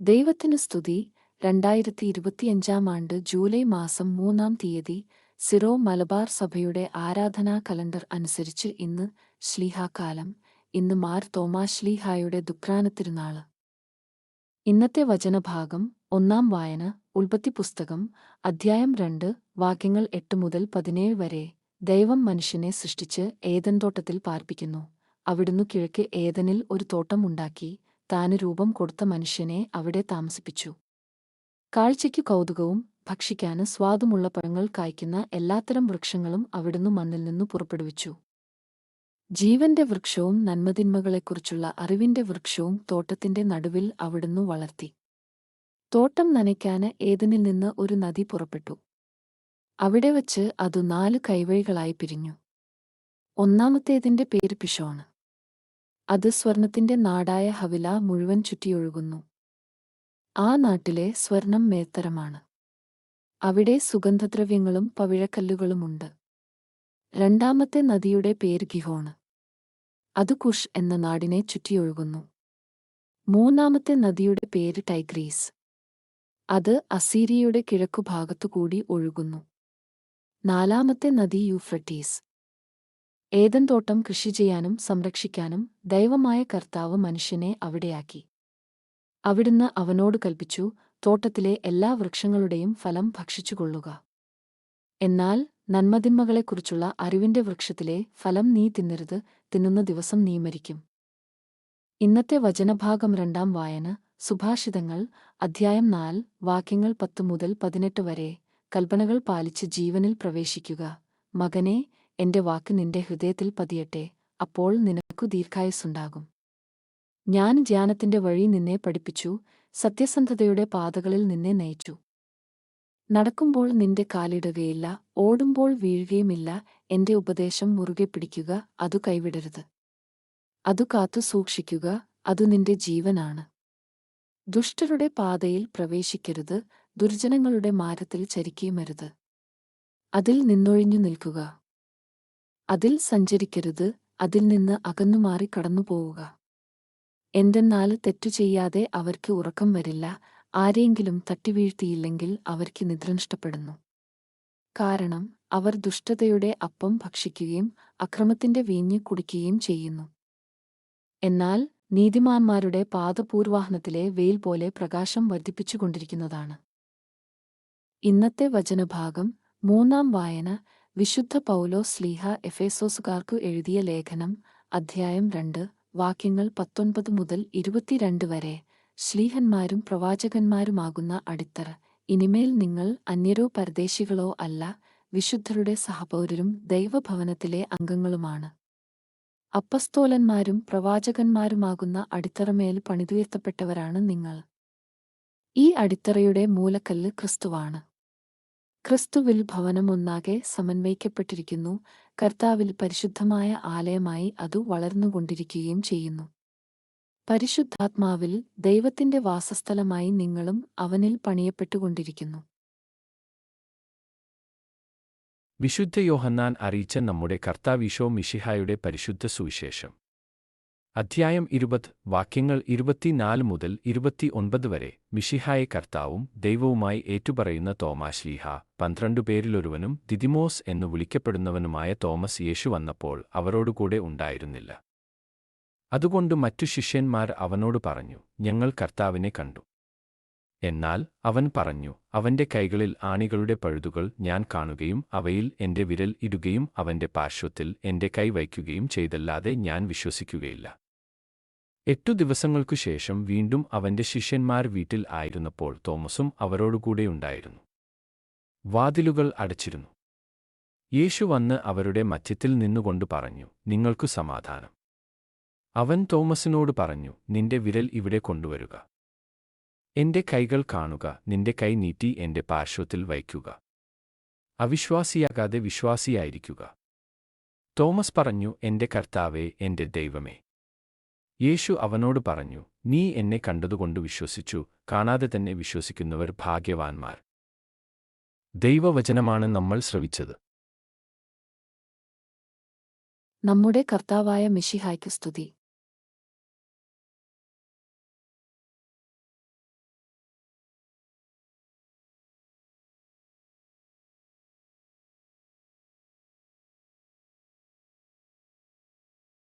ദൈവത്തിന് സ്തുതി. രണ്ടായിരത്തി ഇരുപത്തിയഞ്ചാം ആണ്ട് ജൂലൈ മാസം മൂന്നാം തീയതി സിറോ മലബാർ സഭയുടെ ആരാധനാ കലണ്ടർ അനുസരിച്ച് ഇന്ന് ശ്ലീഹാകാലം. ഇന്ന് മാർ തോമാ ശ്ലീഹായുടെ ദുഃഖാനത്തിരുനാൾ ഇന്നത്തെ വചനഭാഗം ഒന്നാം വായന ഉൽപ്പത്തി പുസ്തകം അധ്യായം രണ്ട് വാക്യങ്ങൾ എട്ട് മുതൽ പതിനേഴ് വരെ ദൈവം മനുഷ്യനെ സൃഷ്ടിച്ച് ഏതൻ തോട്ടത്തിൽ പാർപ്പിക്കുന്നു. അവിടുന്ന് കിഴക്ക് ഏതനിൽ ഒരു തോട്ടം ഉണ്ടാക്കി. താന് രൂപം കൊടുത്ത മനുഷ്യനെ അവിടെ താമസിപ്പിച്ചു. കാഴ്ചയ്ക്കു കൗതുകവും ഭക്ഷിക്കാന് സ്വാദുമുള്ള പഴങ്ങൾ കായ്ക്കുന്ന എല്ലാത്തരം വൃക്ഷങ്ങളും അവിടുന്ന് മണ്ണിൽ നിന്നു പുറപ്പെടുവിച്ചു. ജീവന്റെ വൃക്ഷവും നന്മതിന്മകളെക്കുറിച്ചുള്ള അറിവിന്റെ വൃക്ഷവും തോട്ടത്തിന്റെ നടുവിൽ അവിടുന്ന് വളർത്തി. തോട്ടം നനയ്ക്കാന് ഏതനിൽ നിന്ന് ഒരു നദി പുറപ്പെട്ടു. അവിടെ വച്ച് അതു നാല് കൈവഴികളായി പിരിഞ്ഞു. ഒന്നാമത്തേതിന്റെ പേര് പിഷോണ് അത് സ്വർണത്തിന്റെ നാടായ ഹവില മുഴുവൻ ചുറ്റിയൊഴുകുന്നു. ആ നാട്ടിലെ സ്വർണം മേത്തരമാണ്. അവിടെ സുഗന്ധദ്രവ്യങ്ങളും പവിഴക്കല്ലുകളുമുണ്ട്. രണ്ടാമത്തെ നദിയുടെ പേര് ഗിഹോണ്. അത് കുഷ് എന്ന നാടിനെ ചുറ്റിയൊഴുകുന്നു. മൂന്നാമത്തെ നദിയുടെ പേര് ടൈഗ്രീസ്. അത് അസീരിയയുടെ കിഴക്കുഭാഗത്തുകൂടി ഒഴുകുന്നു. നാലാമത്തെ നദി യൂഫ്രട്ടീസ്. ഏതൻ തോട്ടം കൃഷി ചെയ്യാനും സംരക്ഷിക്കാനും ദൈവമായ കർത്താവ് മനുഷ്യനെ അവിടെയാക്കി. അവിടുന്ന് അവനോട് കൽപ്പിച്ചു തോട്ടത്തിലെ എല്ലാ വൃക്ഷങ്ങളുടെയും ഫലം ഭക്ഷിച്ചുകൊള്ളുക. എന്നാൽ നന്മതിന്മകളെക്കുറിച്ചുള്ള അറിവിന്റെ വൃക്ഷത്തിലെ ഫലം നീ തിന്നരുത് തിന്നുന്ന ദിവസം നീ മരിക്കും. ഇന്നത്തെ വചനഭാഗം രണ്ടാം വായന സുഭാഷിതങ്ങൾ അധ്യായം നാല് വാക്യങ്ങൾ പത്തു മുതൽ പതിനെട്ട് വരെ കൽപ്പനകൾ പാലിച്ച് ജീവനിൽ പ്രവേശിക്കുക. മകനെ എന്റെ വാക്ക് നിന്റെ ഹൃദയത്തിൽ പതിയട്ടെ അപ്പോൾ നിനക്കു ദീർഘായുസ്സുണ്ടാകും. ഞാൻ ധ്യാനത്തിന്റെ വഴി നിന്നെ പഠിപ്പിച്ചു സത്യസന്ധതയുടെ പാതകളിൽ നിന്നെ നയിച്ചു. നടക്കുമ്പോൾ നിന്റെ കാലിടുകയില്ല ഓടുമ്പോൾ വീഴുകയുമില്ല എന്റെ ഉപദേശം മുറുകെ പിടിക്കുക അതു കൈവിടരുത്. അതു കാത്തു സൂക്ഷിക്കുക അതു നിന്റെ ജീവനാണ്. ദുഷ്ടരുടെ പാതയിൽ പ്രവേശിക്കരുത് ദുർജനങ്ങളുടെ മാരത്തിൽ ചരിക്കുകയുമരുത്. അതിൽ നിന്നൊഴിഞ്ഞു നിൽക്കുക. അതിൽ സഞ്ചരിക്കരുത് അതിൽ നിന്ന് അകന്നുമാറി കടന്നുപോവുക എന്തെന്നാൽ തെറ്റു ചെയ്യാതെ അവർക്ക് ഉറക്കം വരില്ല ആരെയെങ്കിലും തട്ടിവീഴ്ത്തിയില്ലെങ്കിൽ അവർക്ക് നിദ്ര നഷ്ടപ്പെടുന്നു. കാരണം അവർ ദുഷ്ടതയുടെ അപ്പം ഭക്ഷിക്കുകയും അക്രമത്തിന്റെ വീഞ്ഞ് കുടിക്കുകയും ചെയ്യുന്നു. എന്നാൽ നീതിമാന്മാരുടെ പാദപൂർവാഹനത്തിലെ വെയിൽ പോലെ പ്രകാശം വർദ്ധിപ്പിച്ചുകൊണ്ടിരിക്കുന്നതാണ്. ഇന്നത്തെ വചനഭാഗം മൂന്നാം വായന വിശുദ്ധ പൗലോ സ്ലീഹ എഫേസോസുകാർക്കു എഴുതിയ ലേഖനം അധ്യായം രണ്ട് വാക്യങ്ങൾ പത്തൊൻപത് മുതൽ ഇരുപത്തിരണ്ട് വരെ. ശ്ലീഹന്മാരും പ്രവാചകന്മാരുമാകുന്ന അടിത്തറ. ഇനിമേൽ നിങ്ങൾ അന്യരോ പരദേശികളോ അല്ല വിശുദ്ധരുടെ സഹപൗരരും ദൈവഭവനത്തിലെ അംഗങ്ങളുമാണ്. അപ്പസ്തോലന്മാരും പ്രവാചകന്മാരുമാകുന്ന അടിത്തറമേൽ പണിതുയർത്തപ്പെട്ടവരാണ് നിങ്ങൾ. ഈ അടിത്തറയുടെ മൂലക്കല്ല് ക്രിസ്തുവാണ്. ക്രിസ്തുവിൽ ഭവനമൊന്നാകെ സമന്വയിക്കപ്പെട്ടിരിക്കുന്നു. കർത്താവിൽ പരിശുദ്ധമായ ആലയമായി അത് വളർന്നുകൊണ്ടിരിക്കുകയും ചെയ്യുന്നു. പരിശുദ്ധാത്മാവിൽ ദൈവത്തിന്റെ വാസസ്ഥലമായി നിങ്ങളും അവനിൽ പണിയപ്പെട്ടുകൊണ്ടിരിക്കുന്നു. വിശുദ്ധ യോഹന്നാൻ അറിയിച്ച നമ്മുടെ കർത്താവിശോ മിഷിഹായുടെ പരിശുദ്ധ സുവിശേഷം. അധ്യായം ഇരുപത് വാക്യങ്ങൾ ഇരുപത്തിനാല് മുതൽ ഇരുപത്തിയൊൻപത് വരെ. മിഷിഹായ കർത്താവും ദൈവവുമായി ഏറ്റുപറയുന്ന തോമാശ്ലീഹ പന്ത്രണ്ടു പേരിലൊരുവനും ദിദിമോസ് എന്നു വിളിക്കപ്പെടുന്നവനുമായ തോമസ് യേശു വന്നപ്പോൾ അവരോടുകൂടെ ഉണ്ടായിരുന്നില്ല. അതുകൊണ്ട് മറ്റു ശിഷ്യന്മാർ അവനോട് പറഞ്ഞു ഞങ്ങൾ കർത്താവിനെ കണ്ടു. എന്നാൽ അവൻ പറഞ്ഞു അവന്റെ കൈകളിൽ ആണികളുടെ പഴുതുകൾ ഞാൻ കാണുകയും അവയിൽ എന്റെ വിരൽ ഇടുകയും അവന്റെ പാർശ്വത്തിൽ എന്റെ കൈ വയ്ക്കുകയും ചെയ്തല്ലാതെ ഞാൻ വിശ്വസിക്കുകയില്ല. എട്ടു ദിവസങ്ങൾക്കു ശേഷം വീണ്ടും അവന്റെ ശിഷ്യന്മാർ വീട്ടിൽ ആയിരുന്നപ്പോൾ തോമസും അവരോടുകൂടെയുണ്ടായിരുന്നു വാതിലുകൾ അടച്ചിരുന്നു. യേശു വന്ന് അവരുടെ മധ്യത്തിൽ നിന്നുകൊണ്ട് പറഞ്ഞു നിങ്ങൾക്കു സമാധാനം. അവൻ തോമസിനോട് പറഞ്ഞു നിന്റെ വിരൽ ഇവിടെ കൊണ്ടുവരുക. എന്റെ കൈകൾ കാണുക നിന്റെ കൈ നീട്ടി എന്റെ പാർശ്വത്തിൽ വയ്ക്കുക. അവിശ്വാസിയാകാതെ വിശ്വാസിയായിരിക്കുക. തോമസ് പറഞ്ഞു എന്റെ കർത്താവേ എന്റെ ദൈവമേ യേശു അവനോട് പറഞ്ഞു നീ എന്നെ കണ്ടതുകൊണ്ട് വിശ്വസിച്ചു കാണാതെ തന്നെ വിശ്വസിക്കുന്നവർ ഭാഗ്യവാന്മാർ. ദൈവവചനമാണ് നമ്മൾ ശ്രവിച്ചത്. നമ്മുടെ കർത്താവായ മിഷിഹായ്ക്ക് സ്തുതി.